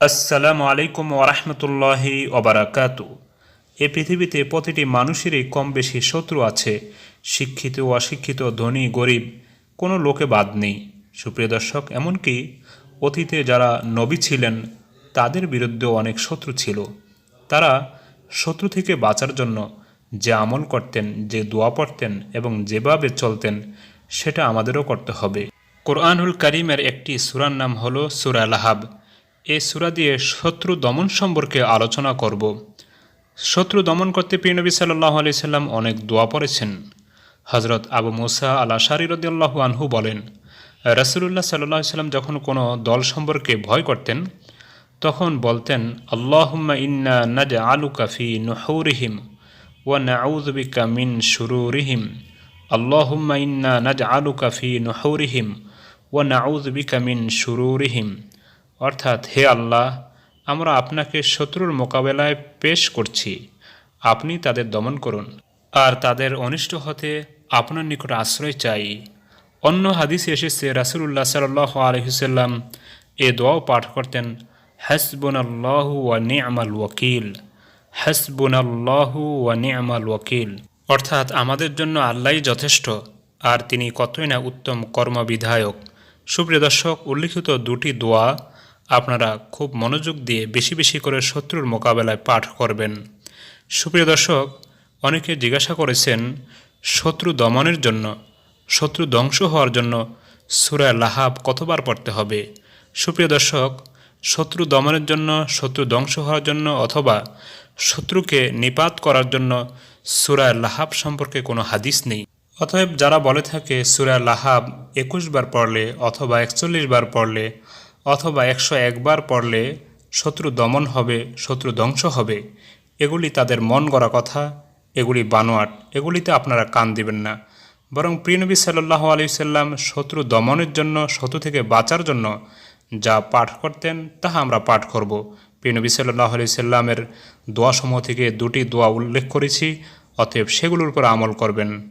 আসসালামু আলাইকুম ওরহমতুল্লাহি ওবরাকাতু এ পৃথিবীতে প্রতিটি মানুষেরই কম বেশি শত্রু আছে, শিক্ষিত অশিক্ষিত, ধনী, গরিব, কোনো লোকে বাদ নেই। সুপ্রিয় দর্শক, এমনকি অতীতে যারা নবী ছিলেন, তাদের বিরুদ্ধেও অনেক শত্রু ছিল। তারা শত্রু থেকে বাঁচার জন্য যে আমল করতেন, যে দোয়া পড়তেন এবং যেভাবে চলতেন, সেটা আমাদেরও করতে হবে। কোরআনুল করিমের একটি সুরার নাম হলো সুরা লাহাব। এই সুরা দিয়ে শত্রু দমন সম্পর্কে আলোচনা করব। শত্রু দমন করতে প্রিয়নবী সাল্লাহ আলি সাল্লাম অনেক দোয়া পড়েছেন। হজরত আবু মুসা আলা শারিরদ্দাল্লাহ আনহু বলেন রসুল্লাহ সাল্লাহ সাল্লাম যখন কোনো দল সম্পর্কে ভয় করতেন, তখন বলতেন, আল্লাহুম্মা ইন্না নাজ আলু কাফি নুহৌরিহিম ওয়া নাউযবিকা মিন শুরুরিহিম। আল্লাহুম্মা ইন্না নাজ আলু কাফি নুহৌরিহিম ওয়া নাউযবিকা মিন শুরুরিহিম। অর্থাৎ, হে আল্লাহ, আমরা আপনাকে শত্রুর মোকাবেলায় পেশ করছি। আপনি তাদের দমন করুন। আর তাদের অনিষ্ট হতে আপনার নিকট আশ্রয় চাই। অন্য হাদিসে এসেছে রাসুল্লাহ সাল্লাহ আলহিসাল্লাম এ দোয়াও পাঠ করতেন হাসবুন আল্লাহু ওয়া নি'মাল ওয়াকিল। হাসবুন আল্লাহু ওয়া নি'মাল ওয়াকিল। অর্থাৎ, আমাদের জন্য আল্লাহই যথেষ্ট, আর তিনি কতই না উত্তম কর্মবিধায়ক। সুপ্রিয় দর্শক, উল্লিখিত দুটি দোয়া আপনারা খুব মনোযোগ দিয়ে বেশি বেশি করে শত্রুর মোকাবেলায় পাঠ করবেন। সুপ্রিয় দর্শক, অনেকে জিজ্ঞাসা করেছেন, শত্রু দমনের জন্য, শত্রু ধ্বংস হওয়ার জন্য সুরা লাহাব কতবার পড়তে হবে? সুপ্রিয় দর্শক, শত্রু দমনের জন্য, শত্রু ধ্বংস হওয়ার জন্য অথবা শত্রুকে নিপাত করার জন্য সুরা লাহাব সম্পর্কে কোনো হাদিস নেই। অতএব যারা বলে থাকে সুরা লাহাব একুশ বার পড়লে অথবা একচল্লিশ বার পড়লে অথবা একশো একবার পড়লে শত্রু দমন হবে, শত্রু ধ্বংস হবে। এগুলি তাদের মন গড়া কথা, এগুলি বানোয়াট, এগুলিতে আপনারা কান দিবেন না। বরং প্রিয়নবী সাল্লাহ আলি সাল্লাম শত্রু দমনের জন্য, শত্রু থেকে বাঁচার জন্য যা পাঠ করতেন, তাহা আমরা পাঠ করব। প্রিয়নবী সাল্লাহ আলি সাল্লামের দোয়াসমূহ থেকে দুটি দোয়া উল্লেখ করেছি, অতএব সেগুলোর উপর আমল করবেন।